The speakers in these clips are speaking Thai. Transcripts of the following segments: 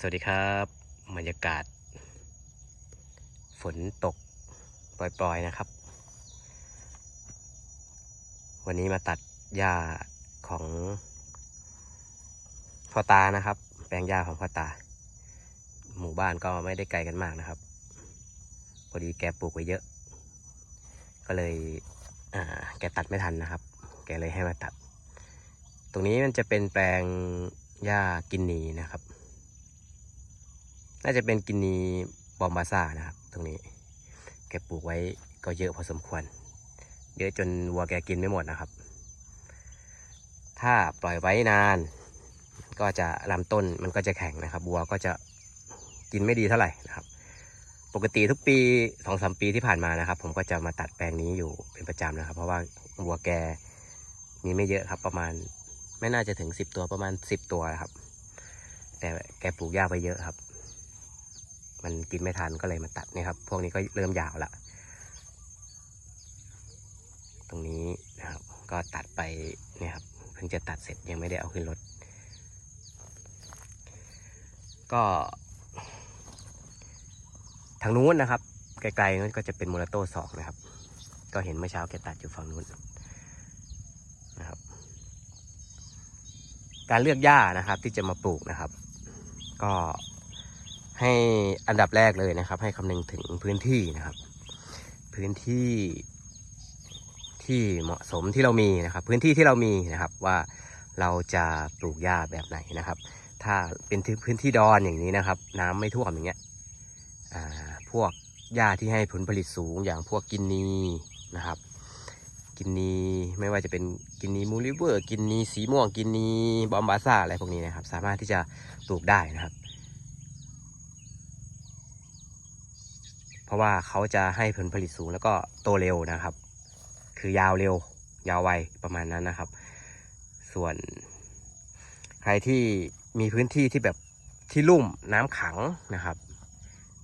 สวัสดีครับบรรยากาศ ฝนตกปล่อยๆนะครับ วันนี้มาตัดหญ้าของพ่อตานะครับ แปลงหญ้าของพ่อตา หมู่บ้านก็ไม่ได้ไกลกันมากนะครับพอดีแกปลูกไว้เยอะ ก็เลยแกตัดไม่ทันนะครับ แกเลยให้มาตัด ตรงนี้มันจะเป็นแปลงหญ้ากินนีนะครับ น่าจะเป็นกินนีบอมบาซ่านะครับ ตรงนี้ แกปลูกไว้ก็เยอะพอสมควร เยอะจนวัวแกกินไม่หมดนะครับ ถ้าปล่อยไว้นาน ก็จะลำต้นมันก็จะแข็งนะครับ วัวก็จะกินไม่ดีเท่าไหร่นะครับ ปกติทุกปีสองสามปีที่ผ่านมานะครับ ผมก็จะมาตัดแปลงนี้อยู่เป็นประจำนะครับ เพราะว่าวัวแกมีไม่เยอะครับประมาณไม่น่าจะถึงสิบตัวประมาณสิบตัวนะครับ แต่แกปลูกหญ้าไปเยอะครับ มันกินไม่ทันก็เลยมาตัดนี่ครับ พวกนี้ก็เริ่มยาวละตรงนี้นะครับก็ตัดไปเนี่ยครับเพิ่งจะตัดเสร็จยังไม่ได้เอาขึ้นรถ ก็ทางนู้นนะครับ ไกลๆนั้นก็จะเป็นโมราโต้สองนะครับ ก็เห็นเมื่อเช้าแกตัดอยู่ฝั่งนู้นนะครับ การเลือกหญ้านะครับที่จะมาปลูกนะครับ ก็ ให้อันดับแรกเลยนะครับ ให้คำนึงถึงพื้นที่นะครับ พื้นที่ที่เหมาะสมที่เรามีนะครับ พื้นที่ที่เรามีนะครับว่าเราจะปลูกหญ้าแบบไหนนะครับ ถ้าเป็นพื้นที่ดอนอย่างนี้นะครับ น้ำไม่ท่วมอย่างเงี้ยอ่าพวกหญ้าที่ให้ผลผลิตสูงอย่างพวกกินนีนะครับกินนีไม่ว่าจะเป็นกินนีมูลิเวอร์ กินนีสีม่วงกินนีบอมบาซ่าอะไรพวกนี้นะครับ สามารถที่จะปลูกได้นะครับ เพราะว่าเขาจะให้ผลผลิตสูงแล้วก็โตเร็วนะครับ คือยาวเร็ว ยาวไวประมาณนั้นนะครับ ส่วน ใครที่มีพื้นที่ที่แบบที่ลุ่มน้ำขังนะครับ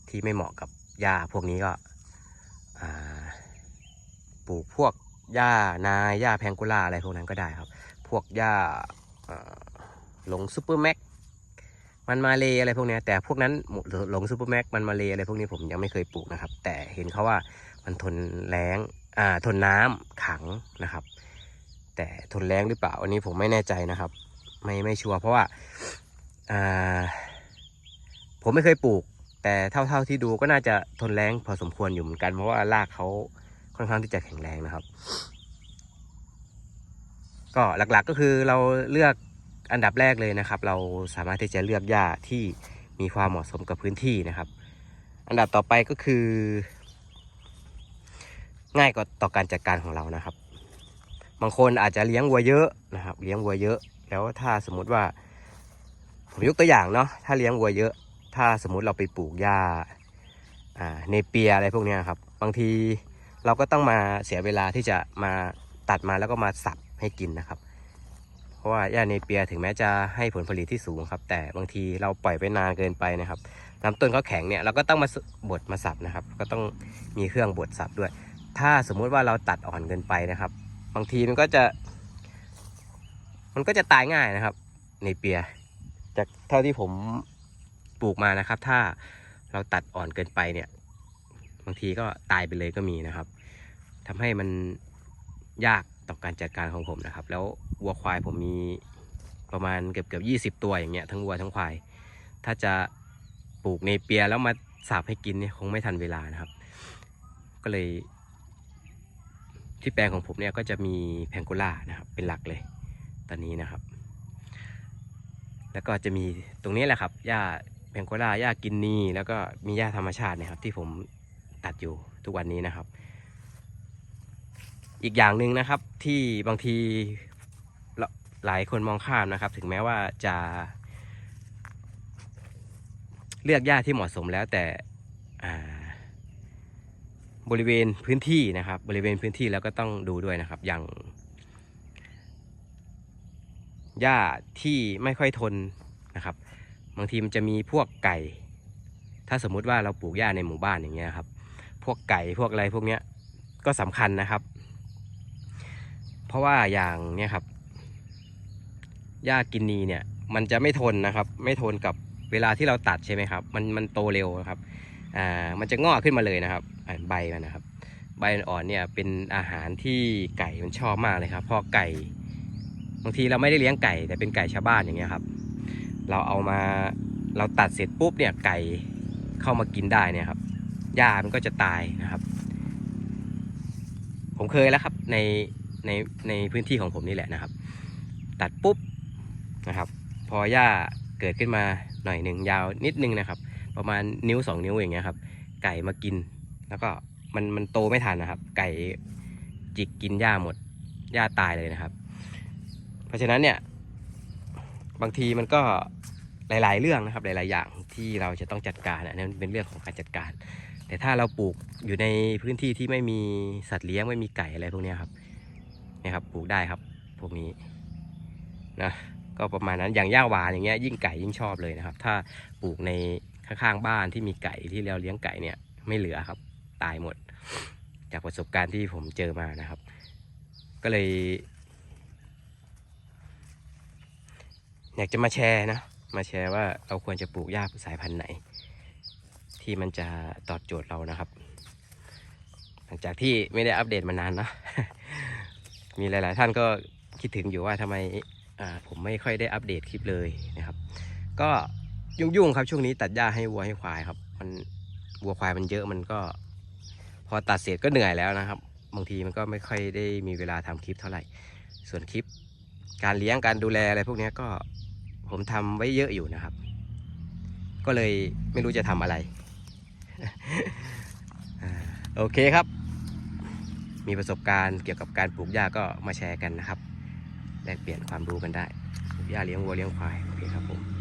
ที่ไม่เหมาะกับหญ้าพวกนี้ก็ปลูกพวกหญ้านาหญ้าแพงกุล่าอะไรพวกนั้นก็ได้ครับ พวกหญ้าหลงซูเปอร์แม็ก มันมาเลอะไรพวกนี้แต่พวกนั้นหลงซูเปอร์แม็กมันมาเลอะไรพวกนี้ผมยังไม่เคยปลูกนะครับ แต่เห็นเขาว่ามันทนแรงอ่าทนน้ำขังนะครับ แต่ทนแรงหรือเปล่าอันนี้ผมไม่แน่ใจนะครับ ไม่ไม่ชัวร์เพราะว่าอ่าผมไม่เคยปลูก แต่เท่าๆที่ดูก็น่าจะทนแรงพอสมควรอยู่เหมือนกันเพราะว่ารากเขาค่อนข้างที่จะแข็งแรงนะครับ ก็หลักๆก็คือเราเลือก อันดับแรกเลยนะครับ เราสามารถที่จะเลือกหญ้าที่มีความเหมาะสมกับพื้นที่นะครับ อันดับต่อไปก็คือ ง่ายกว่าต่อการจัดการของเรานะครับ บางคนอาจจะเลี้ยงวัวเยอะนะครับ เลี้ยงวัวเยอะ แล้วถ้าสมมุติว่า ผมยกตัวอย่างเนาะถ้าเลี้ยงวัวเยอะ ถ้าสมมุติเราไปปลูกหญ้าเนเปียอะไรพวกนี้ครับ บางทีเราก็ต้องมาเสียเวลาที่จะมาตัดมาแล้วก็มาสับให้กินนะครับ ราะว่าหญ้าเนเปียถึงแม้จะให้ผลผลิตที่สูงครับ แต่บางทีเราปล่อยไปนานเกินไปนะครับลำต้นเขาแข็งเนี่ยเราก็ต้องมาบดมาสับนะครับ ก็ต้องมีเครื่องบดสับด้วย ถ้าสมมุติว่าเราตัดอ่อนเกินไปนะครับ บางทีมันก็จะ มันก็จะตายง่ายนะครับในเปีย จากเท่าที่ผมปลูกมานะครับ ถ้าเราตัดอ่อนเกินไปเนี่ย บางทีก็ตายไปเลยก็มีนะครับทำให้มันยาก ต่อการจัดการของผมนะครับ แล้ววัวควายผมมีประมาณเกือบเกือบยี่สิบตัวอย่างเงี้ยทั้งวัวทั้งควาย ถ้าจะปลูกในเปียแล้วมาสับให้กินเนี่ยคงไม่ทันเวลานะครับ ก็เลย ที่แปลงของผมเนี่ยก็จะมีแพงโกล่านะครับ เป็นหลักเลย ตอนนี้นะครับ แล้วก็จะมีตรงนี้แหละครับหญ้าแพงโกล่าหญ้ากินนีแล้วก็มีหญ้าธรรมชาติเนะครับ ที่ผมตัดอยู่ทุกวันนี้นะครับ อีกอย่างหนึ่งนะครับที่บางทีหลายคนมองข้ามนะครับ ถึงแม้ว่าจะเลือกหญ้าที่เหมาะสมแล้วแต่บริเวณพื้นที่นะครับ บริเวณพื้นที่แล้วก็ต้องดูด้วยนะครับ อย่างหญ้าที่ไม่ค่อยทนนะครับ บางทีมันจะมีพวกไก่ ถ้าสมมุติว่าเราปลูกหญ้าในหมู่บ้านอย่างเงี้ยครับ พวกไก่พวกอะไรพวกเนี้ยก็สำคัญนะครับ เพราะว่าอย่างเนี้ยครับหญ้ากินนีเนี่ย มันจะไม่ทนนะครับ ไม่ทนกับเวลาที่เราตัดใช่ไหมครับ มันมันโตเร็วนะครับอ่ามันจะงอกขึ้นมาเลยนะครับใบมันนะครับ ใบอ่อนเนี่ยเป็นอาหารที่ไก่มันชอบมากเลยครับพอไก่บางทีเราไม่ได้เลี้ยงไก่แต่เป็นไก่ชาวบ้านอย่างเงี้ยครับ เราเอามาเราตัดเสร็จปุ๊บเนี่ยไก่เข้ามากินได้เนี่ยครับหญ้ามันก็จะตายนะครับ ผมเคยแล้วครับใน ในในพื้นที่ของผมนี่แหละนะครับ ตัดปุ๊บนะครับ พอหญ้าเกิดขึ้นมาหน่อยหนึ่งยาวนิดนึงนะครับ ประมาณนิ้วสองนิ้วอย่างเงี้ยครับ ไก่มากิน แล้วก็มันมันโตไม่ทันนะครับ ไก่จิกกินหญ้าหมดหญ้าตายเลยนะครับ เพราะฉะนั้นเนี่ยบางทีมันก็หลาย ๆ เรื่องนะครับหลาย ๆ อย่างที่เราจะต้องจัดการอันนั้นเป็นเรื่องของการจัดการ แต่ถ้าเราปลูกอยู่ในพื้นที่ที่ไม่มีสัตว์เลี้ยงไม่มีไก่อะไรพวกนี้ครับ นี่ยครับปลูกได้ครับพวกนี้นะก็ประมาณนั้นอย่างหญ้าหวานอย่างเงี้ยยิ่งไก่ยิ่งชอบเลยนะครับ ถ้าปลูกในข้างๆบ้านที่มีไก่ที่เราเลี้ยงไก่เนี่ยไม่เหลือครับ ตายหมด จากประสบการณ์ที่ผมเจอมานะครับ ก็เลย อยากจะมาแชร์นะมาแชร์ว่าเราควรจะปลูกหญ้าสายพันธุ์ไหน ที่มันจะตอบโจทย์เรานะครับ หลังจากที่ไม่ได้อัปเดตมานานนะ มีหลาย ๆ ท่านก็คิดถึงอยู่ว่าทำไมผมไม่ค่อยได้อัปเดตคลิปเลยนะครับ ก็ยุ่งๆครับช่วงนี้ตัดหญ้าให้วัวให้ควายครับ มันวัวควายมันเยอะมันก็ พอตัดเสร็จก็เหนื่อยแล้วนะครับบางทีมันก็ไม่ค่อยได้มีเวลาทำคลิปเท่าไหร่ ส่วนคลิป การเลี้ยงการดูแลอะไรพวกนี้ก็ผมทำไว้เยอะอยู่นะครับ ก็เลยไม่รู้จะทำอะไร โอเคครับ มีประสบการณ์เกี่ยวกับการปลูกหญ้าก็มาแชร์กันนะครับแลกเปลี่ยนความรู้กันได้ปลูกหญ้าเลี้ยงวัวเลี้ยงควายโอเคครับผม